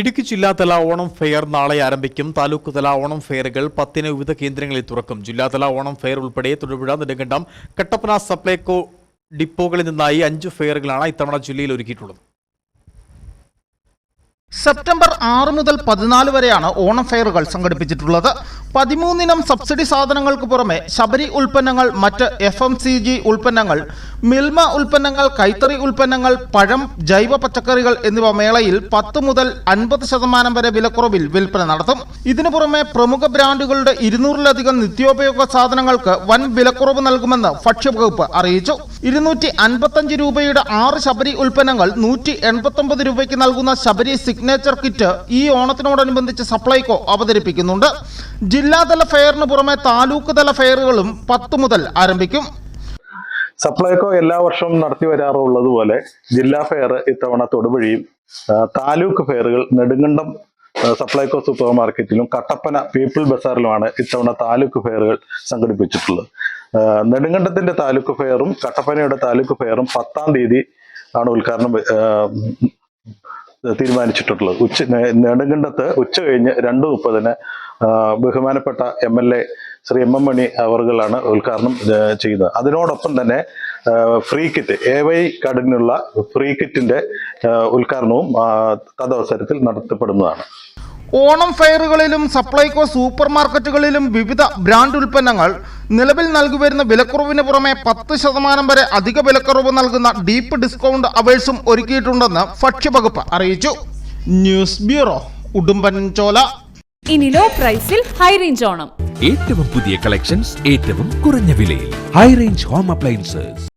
ഇടുക്കി ജില്ലാതല ഓണം ഫെയർ നാളെ ആരംഭിക്കും. താലൂക്ക് തല ഓണം ഫെയറുകൾ പത്തിന് വിവിധ കേന്ദ്രങ്ങളിൽ തുറക്കും. ജില്ലാതല ഓണം ഫെയർ ഉൾപ്പെടെ തൊടുപുഴ നെടുങ്കണ്ടം കട്ടപ്പന സപ്ലൈകോ ഡിപ്പോകളിൽ നിന്നായി അഞ്ച് ഫെയറുകളാണ് ഇത്തവണ ജില്ലയിൽ ഒരുക്കിയിട്ടുള്ളത്. സെപ്റ്റംബർ ആറ് മുതൽ പതിനാല് വരെയാണ് ഓണം ഫെയറുകൾ സംഘടിപ്പിച്ചിട്ടുള്ളത്. പതിമൂന്നിനം സബ്സിഡി സാധനങ്ങൾക്ക് പുറമെ ശബരി ഉൽപ്പന്നങ്ങൾ മറ്റ് എഫ് എം സി ജി ഉൽപ്പന്നങ്ങൾ മിൽമ ഉൽപ്പന്നങ്ങൾ കൈത്തറി ഉൽപ്പന്നങ്ങൾ പഴം ജൈവ പച്ചക്കറികൾ എന്നിവ മേളയിൽ പത്ത് മുതൽ അൻപത് ശതമാനം വരെ വിലക്കുറവിൽ വിൽപ്പന നടത്തും. ഇതിനു പുറമെ പ്രമുഖ ബ്രാൻഡുകളുടെ ഇരുന്നൂറിലധികം നിത്യോപയോഗ സാധനങ്ങൾക്ക് വൻ വിലക്കുറവ് നൽകുമെന്ന് ഭക്ഷ്യവകുപ്പ് അറിയിച്ചു. ഇരുന്നൂറ്റി അൻപത്തഞ്ച് രൂപയുടെ ആറ് ശബരി ഉൽപ്പന്നങ്ങൾ നൂറ്റി എൺപത്തൊമ്പത് രൂപയ്ക്ക് നൽകുന്ന ശബരി സിഗ്നേച്ചർ കിറ്റ് ഈ ഓണത്തിനോടനുബന്ധിച്ച് സപ്ലൈകോ അവതരിപ്പിക്കുന്നുണ്ട്. ജില്ലാതല ഫെയറിന് പുറമെ താലൂക്ക് തല ഫെയറുകളും പത്ത് മുതൽ ആരംഭിക്കും. സപ്ലൈകോ എല്ലാ വർഷവും നടത്തി വരാറുള്ളതുപോലെ ജില്ലാ ഫെയർ ഇത്തവണ തൊടുപുഴയും താലൂക്ക് ഫെയറുകൾ നെടുങ്കണ്ടം സപ്ലൈകോ സൂപ്പർ മാർക്കറ്റിലും കട്ടപ്പന പീപ്പിൾ ബസാറിലുമാണ് ഇത്തവണ താലൂക്ക് ഫെയറുകൾ സംഘടിപ്പിച്ചിട്ടുള്ളത്. നെടുങ്കണ്ടത്തിന്റെ താലൂക്ക് ഫെയറും കട്ടപ്പനയുടെ താലൂക്ക് ഫെയറും പത്താം തീയതി ആണ് ഉദ്ഘാടനം തീരുമാനിച്ചിട്ടുള്ളത്. ഉച്ച നെടുങ്കണ്ടത്ത് ഉച്ച കഴിഞ്ഞ് രണ്ട് മുപ്പതിന് ബഹുമാനപ്പെട്ട M L A Shri M M Mani അവർകളാണ് ഉദ്ഘാടനം ചെയ്യുന്നത് അതിനോടൊപ്പം തന്നെ ഫ്രീ കിറ്റ് എ വൈ കാർഡിനുള്ള ഫ്രീ കിറ്റിന്റെ ഉദ്ഘാടനവും തദവസരത്തിൽ നടത്തപ്പെടുന്നതാണ്. ഓണം ഫെയറുകളിലും സപ്ലൈകോ സൂപ്പർ മാർക്കറ്റുകളിലും വിവിധ ബ്രാൻഡ് ഉൽപ്പന്നങ്ങൾ നിലവിൽ നൽകിവരുന്ന വിലക്കുറവിന് പുറമെ പത്ത് ശതമാനം വരെ അധിക വിലക്കുറവ് നൽകുന്ന ഡീപ്പ് ഡിസ്കൗണ്ട് അവേഴ്സും ഒരുക്കിയിട്ടുണ്ടെന്ന് ഭക്ഷ്യവകുപ്പ് അറിയിച്ചു. ന്യൂസ് ബ്യൂറോ ഉടുമ്പൻചോല ഇനി ലോ പ്രൈസിൽ ഹൈ റേഞ്ച് ഓണം. ഏറ്റവും പുതിയ കളക്ഷൻസ് ഏറ്റവും കുറഞ്ഞ വിലയിൽ. High range home appliances